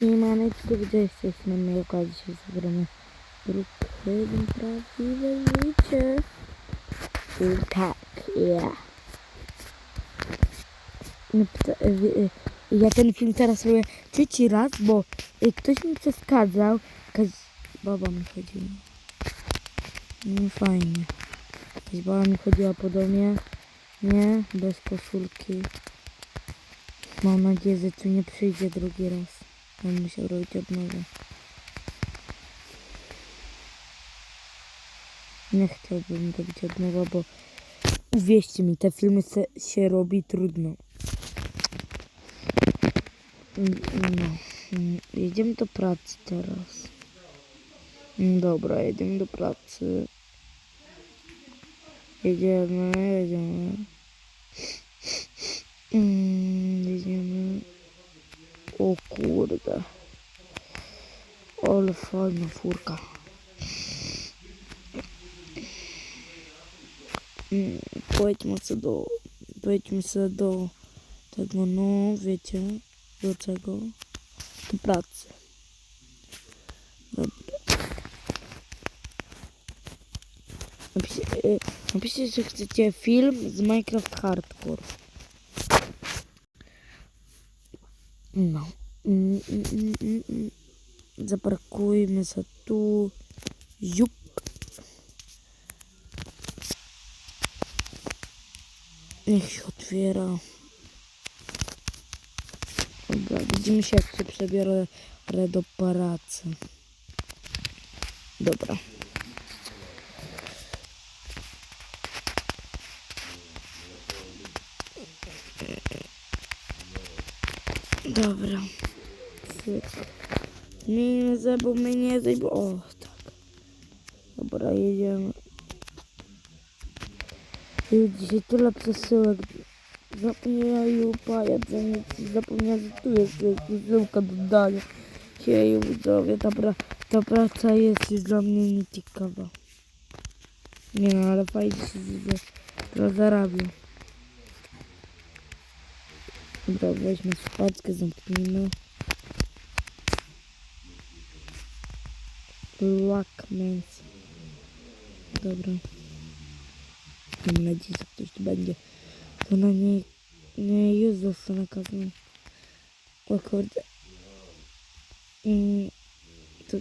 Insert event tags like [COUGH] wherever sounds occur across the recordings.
Nie maneczko, gdzie jesteśmy? My okazji się zagramy Brookhaven prawdziwe życie. I tak, ja. No, y- y- Ja ten film teraz robię trzeci raz, bo y, ktoś mi przeszkadzał. Jakaś baba mi chodziła. No fajnie. Jakaś baba mi chodziła po domie. Nie, bez koszulki. Mam nadzieję, że tu nie przyjdzie drugi raz. Będę musiał robić od nowa. Nie chciałbym robić od nowa, bo uwierzcie mi, te filmy se, się robi trudno. No. Mm, Jedziemy do pracy teraz. Mm, Dobra, jedziemy do pracy. Jedziemy, jedziemy. Mm. O kurde. Ale fajna furka. Mm, Pojedźmy sobie do... Pojedźmy sobie do tego, no wiecie, do czego? Do pracy. Dobra. Napiszcie, y, napiszcie, że chcecie film z Minecraft Hardcore. No. Mm, mm, mm, mm, mm. Zaparkujmy się tu. Ziup. Niech się otwiera. Dobra, widzimy się jak się przebiorę do pracy. Dobra. Dobra. Cyk. Nie zabł mnie, zabł. O, tak. Dobra, jedziemy. Już Dzisiaj tyle przesyłek. Zapomniałem pajac, zapomniałem, że tu jest przesyłka do dania. Sieju, widzowie, ta, ta praca jest dla mnie nieciekawa. Nie no, ale fajnie się to zarabia. Dobra, weźmy szpackę, zamknijmy. Blackmans. Dobra. Mam nadzieję, że ktoś tu będzie. To na nie, nie już zostanę kazną. O kurde. Mm, to...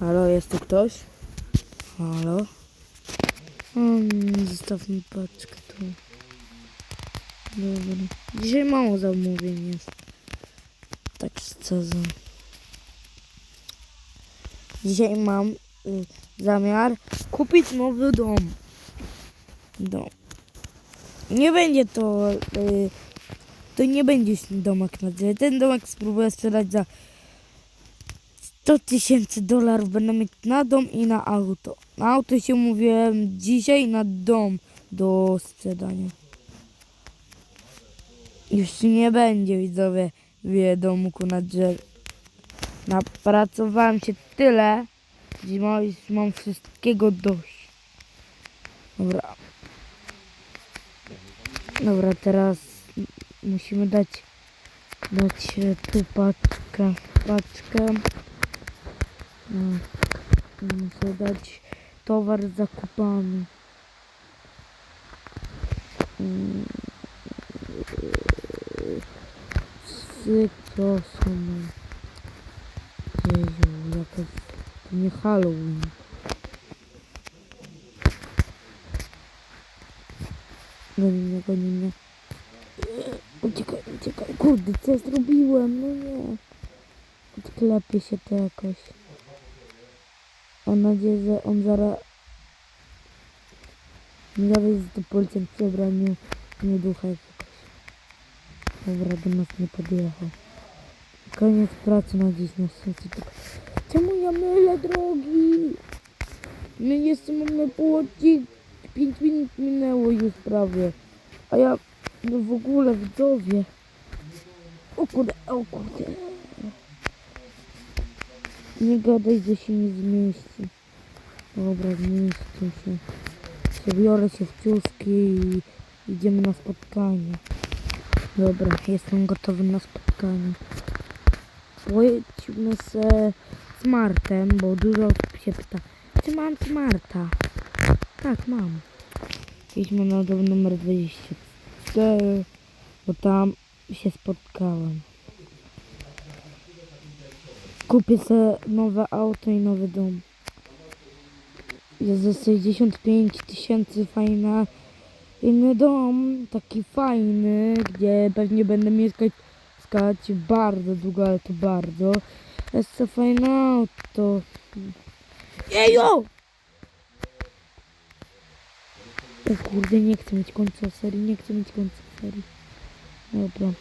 Halo, jest tu ktoś? Halo? Mm, zostawmy paczkę tu. Dobra. Dzisiaj mało zamówień jest. Tak szczerze. Dzisiaj mam y, zamiar kupić nowy dom. Dom. Nie będzie to... Y, to nie będzie domek na drzewie. Ten domek spróbuję sprzedać za 100 tysięcy dolarów. Będę mieć na dom i na auto. Na auto się mówiłem dzisiaj, na dom do sprzedania. Już nie będzie widzowie wie domku na drzewie. Napracowałem się tyle, że mam, wszystkiego dość. Dobra. Dobra, teraz musimy dać dać e, tu paczkę, paczkę. No, muszę dać towar zakupany. Mm, Trzy proszę. Jeju, jakaś... Nie Halloween. Goni mnie, goni mnie. Uciekaj, uciekaj. Kurde, co ja zrobiłem? No nie. Odklepie się to jakoś. Mam nadzieję, że on zaraz... Nie zawieźć do policjant w przebraniu nie ducha jakiegoś. Dobra, do nas nie podjechał. Koniec pracy na dziś na szczęście. Tylko... Czemu ja mylę drogi? My jeszcze mamy pół odcinka. 5 minut minęło już prawie. A ja no w ogóle widzowie. O kurde, o kurde. Nie gadaj, że się nie zmieści. Dobra, zmieści się. Biorę się w ciuszki i idziemy na spotkanie. Dobra, jestem gotowy na spotkanie. Pojedźmy se z Martem, bo dużo się pyta, czy mam Smarta? Tak, mam. Idźmy na dom numer 24, bo tam się spotkałem. Kupię sobie nowe auto i nowy dom. Jest za 65 tysięcy fajna inny dom, taki fajny, gdzie pewnie będę mieszkać bardzo długo, ale to bardzo. Jest to fajne auto. Jejo! O kurde, nie chcę mieć końca serii, nie chcę mieć końca serii. Dobra.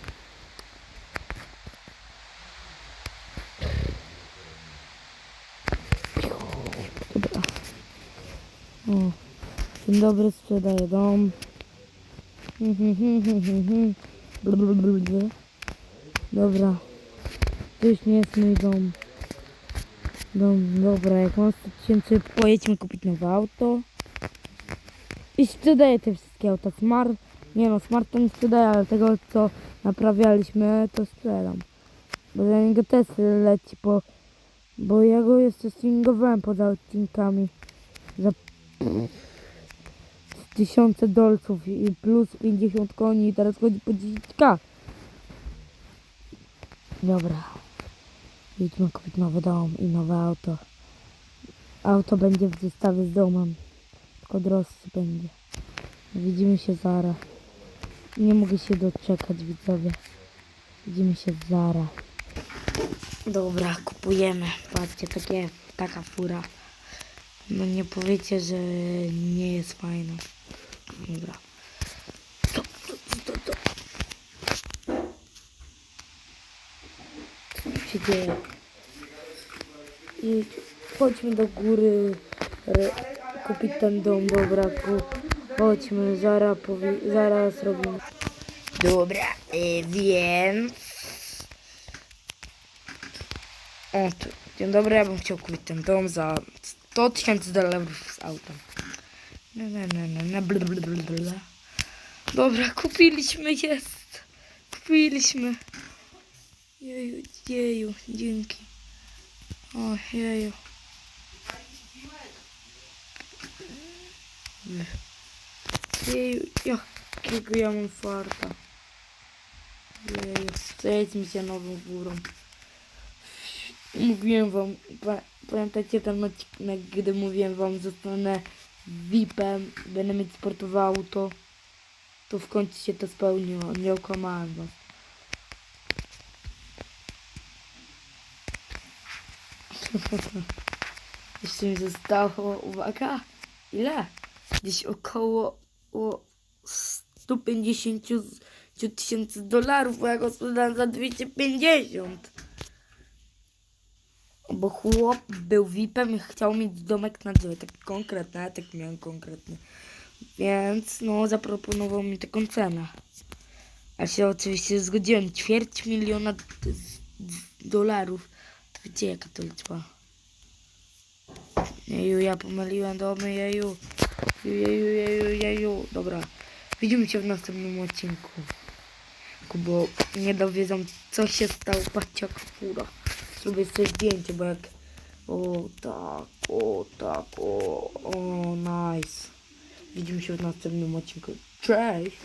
O. Dzień dobry, sprzedaję dom. Dobra. To już nie jest mój dom. Dom, dobra, jak mam 100 tysięcy, pojedźmy kupić nowe auto. I sprzedaję te wszystkie auta. Smart, nie no, Smart to nie sprzedaję, ale tego co naprawialiśmy, to sprzedam. Bo za niego też leci po... Bo ja go jeszcze swingowałem poza odcinkami. Za tysiące dolców i plus 50 koni i teraz chodzi po 10k. Dobra. Idźmy kupić nowy dom i nowe auto. Auto będzie w zestawie z domem. Tylko droższy będzie. Widzimy się zaraz. Nie mogę się doczekać widzowie. Widzimy się zaraz. Dobra, kupujemy. Patrzcie, takie, taka fura. No nie powiecie, że nie jest fajna. Dobra. To, to, to, to. Co się dzieje? I chodźmy do góry re, kupić ten dom, dobra, chodźmy, zaraz, powie, zaraz robimy. Dobra, y, więc... O, tu. Dzień dobry, ja bym chciał kupić ten dom za 100 tysięcy dolarów z autem. No, no, no, no, no, bla, bla, bla, bla. Dobra, kupiliśmy, jest. Kupiliśmy. Jeju, jeju, dzięki. O, jeju. Jeju, jakiego ja mam farta. Jeju, przejdźmy się nową górą. Mówiłem wam, pamiętacie ten odcinek, gdy mówiłem wam, zostanę VIP-em, będę mieć sportowe auto, to w końcu się to spełniło, nie okłamałem was. [LAUGHS] Jeszcze mi zostało, uwaga, ile? Gdzieś około o 150 tysięcy dolarów, bo ja go sprzedałem za 250. Bo chłop był VIP-em i chciał mieć domek na drzewie, tak konkretny, tak miałem konkretny. Więc no zaproponował mi taką cenę. Ja się oczywiście zgodziłem, ćwierć miliona dolarów. To wiecie jaka to liczba? Jeju, ja pomyliłem domy, jeju. Jeju, jeju, jeju. Dobra, widzimy się w następnym odcinku. Bo nie dowiedzą co się stało, patrzcie jak fura. Zrobię sobie zdjęcie, bo jak... O tak, o tak, o, o nice. Widzimy się w następnym odcinku. Cześć!